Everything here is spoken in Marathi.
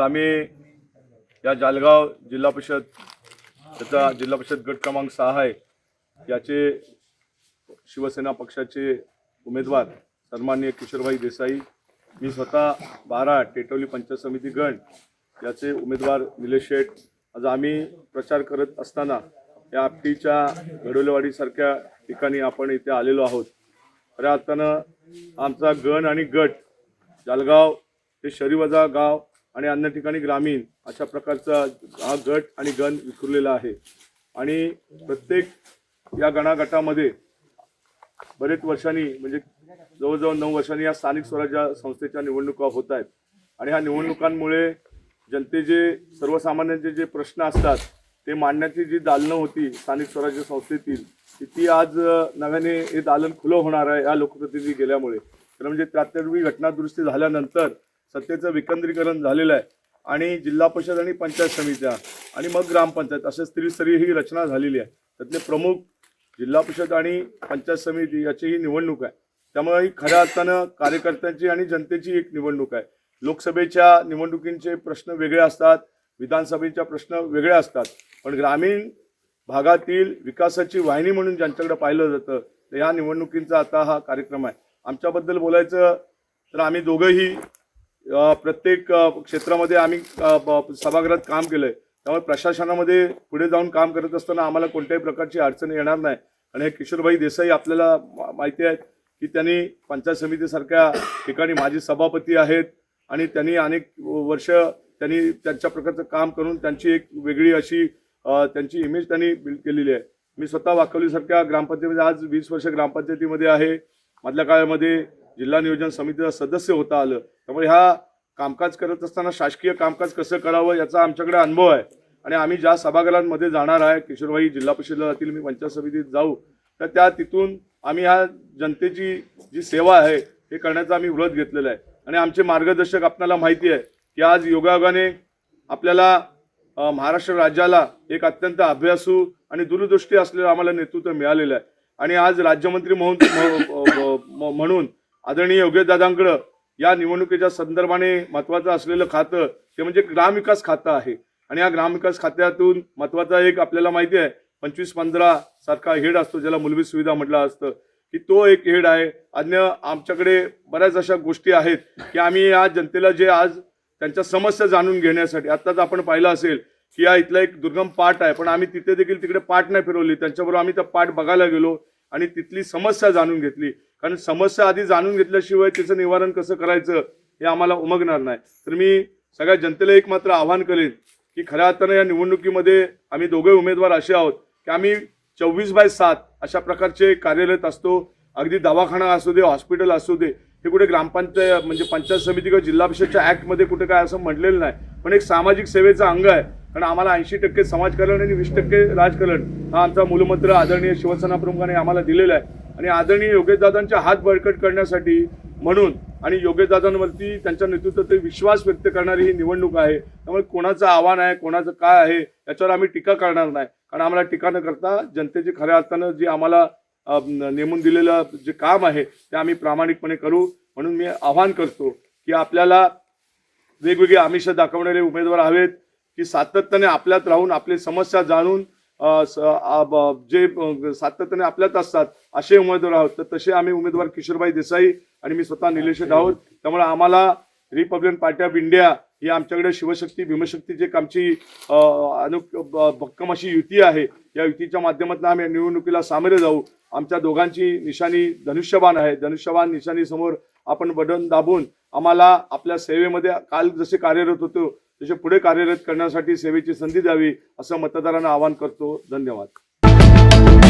आम्ही या जालगाव जिल्हा परिषद त्याचा जिल्हा परिषद गट क्रमांक सहा आहे. याचे शिवसेना पक्षाचे उमेदवार सन्माननीय किशोरभाई देसाई मी स्वतः बारा टेटवली पंचायत समिती गण याचे उमेदवार निलेश शेठ. आज आम्ही प्रचार करत असताना या आपटीच्या घडोलेवाडीसारख्या ठिकाणी आपण इथे आलेलो आहोत. खऱ्या अर्थानं आमचा गण आणि गट जालगाव हे शरीवजा गाव आणि अन्य ठिकाणी ग्रामीण अशा प्रकारचा हा गट आणि गण विखुरलेला आहे. आणि प्रत्येक या गणागटामध्ये बरेच वर्षांनी म्हणजे जवळजवळ नऊ वर्षांनी या स्थानिक स्वराज्य संस्थेच्या निवडणुका होत आहेत. आणि ह्या निवडणुकांमुळे जनतेचे सर्वसामान्यांचे जे प्रश्न असतात ते मांडण्याची जी दालनं होती स्थानिक स्वराज्य संस्थेतील ती- ती आज नव्याने हे दालन खुलं होणार आहे या लोकप्रतिनिधी गेल्यामुळे. तर म्हणजे त्यातर्वी घटनादुरुस्ती झाल्यानंतर सत्तेचं विकेंद्रीकरण झालेलं आहे. आणि जिल्हा परिषद आणि पंचायत समित्या आणि मग ग्रामपंचायत अशा त्रिस्तरीय ही रचना झालेली आहे. त्यातले प्रमुख जिल्हा परिषद आणि पंचायत समिती याची ही निवडणूक आहे. त्यामुळे ही खऱ्या अर्थानं कार्यकर्त्यांची आणि जनतेची एक निवडणूक आहे. लोकसभेच्या निवडणुकींचे प्रश्न वेगळे असतात विधानसभेच्या प्रश्न वेगळे असतात. पण ग्रामीण भागातील विकासाची वाहिनी म्हणून ज्यांच्याकडे पाहिलं जातं तर ह्या निवडणुकींचा आता हा कार्यक्रम आहे. आमच्याबद्दल बोलायचं तर आम्ही दोघंही प्रत्येक क्षेत्रामध्ये आम्ही ब- सभागृहात काम केलंय. त्यामुळे प्रशासनामध्ये पुढे जाऊन काम करत असताना आम्हाला कोणत्याही प्रकारची अडचण येणार नाही. आणि हे किशोरभाई देसाई आपल्याला माहिती आहे की त्यांनी पंचायत समितीसारख्या ठिकाणी माजी सभापती आहेत आणि त्यांनी अनेक वर्ष त्यांनी त्यांच्या प्रकारचं काम करून त्यांची एक वेगळी अशी त्यांची इमेज त्यांनी बिल्ड केलेली आहे. मी स्वतः वाकवलीसारख्या ग्रामपंचायतीमध्ये आज वीस वर्ष ग्रामपंचायतीमध्ये आहे. मधल्या काळामध्ये जिल्हा नियोजन समितीचा सदस्य होता आलं. त्यामुळे ह्या कामकाज करत असताना शासकीय कामकाज कसं करावं याचा आमच्याकडे अनुभव आहे. आणि आम्ही ज्या सभागृहांमध्ये जाणार आहे किशोरबाई जिल्हा परिषदेला जातील मी पंचायत समितीत जाऊ तर त्या तिथून आम्ही ह्या जनतेची जी सेवा आहे हे करण्याचा आम्ही व्रत घेतलेलं आहे. आणि आमचे मार्गदर्शक आपल्याला माहिती आहे की आज योगायोगाने आपल्याला महाराष्ट्र राज्याला एक अत्यंत अभ्यासू आणि दूरदृष्टी असलेलं आम्हाला नेतृत्व मिळालेलं आहे. आणि आज राज्यमंत्री म्हणून म- म्हणून आदरणीय योगेशदादांकडं या निवडणुकीच्या संदर्भाने महत्वाचं असलेलं खातं ते म्हणजे ग्रामविकास खातं आहे. आणि या ग्रामविकास खात्यातून महत्त्वाचा एक आपल्याला माहिती आहे पंचवीस पंधरा सारखा हेड असतो ज्याला मूलभूत सुविधा म्हटलं असतं. की तो एक हेड आहे. अन्य आमच्याकडे बऱ्याच अशा गोष्टी आहेत की आम्ही या जनतेला जे आज त्यांच्या समस्या जाणून घेण्यासाठी आत्ताच आपण पाहिलं असेल की या इथला एक दुर्गम पाठ आहे पण आम्ही तिथे देखील तिकडे पाठ नाही फिरवली. त्यांच्याबरोबर आम्ही त्या पाठ बघायला गेलो आणि तिथली समस्या जाणून घेतली. कारण समस्या आधी जाणून घेतल्याशिवाय त्याचं निवारण कसं करायचं हे आम्हाला उमगणार नाही. तर मी सगळ्या जनतेला एक मात्र आव्हान करेन की खऱ्या अर्थानं या निवडणुकीमध्ये आम्ही दोघे उमेदवार असे आहोत की आम्ही चोवीस बाय सात अशा प्रकारचे कार्यरत असतो. अगदी दवाखाना असू दे हॉस्पिटल असू दे हे कुठे ग्रामपंचायत म्हणजे पंचायत समिती किंवा जिल्हा परिषदच्या ॲक्टमध्ये कुठे काय असं म्हटलेलं नाही. पण एक सामाजिक सेवेचं अंग आहे. कारण आम्हाला ऐंशी टक्के समाजकारण आणि वीस टक्के राजकारण हा आमचा मूलमंत्र आदरणीय शिवसेना प्रमुखाने आम्हाला दिलेला आहे. आणि आदरणीय योगेशदादांच्या हात बळकट करण्यासाठी म्हणून आणि योगेशदादांवरती त्यांच्या नेतृत्वात विश्वास व्यक्त करणारी ही निवडणूक आहे. त्यामुळे कोणाचं आव्हान आहे कोणाचं काय आहे याच्यावर आम्ही टीका करणार नाही. कारण आम्हाला टीका न करता जनतेची खऱ्या अर्थानं जी आम्हाला नेमून दिलेलं जे काम आहे ते आम्ही प्रामाणिकपणे करू. म्हणून मी आव्हान करतो की आपल्याला वेगवेगळे आमिष दाखवणारे उमेदवार हवेत की सातत्याने आपल्यात राहून आपली समस्या जाणून जे सातत्याने आपल्यात असतात असे उमेदवार आहोत. तर तसे आम्ही उमेदवार किशोरबाई देसाई आणि मी स्वतः निलेश आहोत त्यामुळे आम्हाला रिपब्लिकन पार्टी ऑफ इंडिया ही आमच्याकडे शिवशक्ती भीमशक्तीची एक आमची अनु भक्कम अशी युती आहे या युतीच्या माध्यमातून आम्ही निवडणुकीला सामोरे जाऊ. आमच्या दोघांची निशाणी धनुष्यबाण आहे. धनुष्यबाण निशाणी समोर आपण बटन दाबून आम्हाला आपल्या सेवेमध्ये काल जसे कार्यरत होतो तसे पुढे कार्यरत करण्यासाठी सेवेची संधी द्यावी असं मतदारांना आवाहन करतो. धन्यवाद.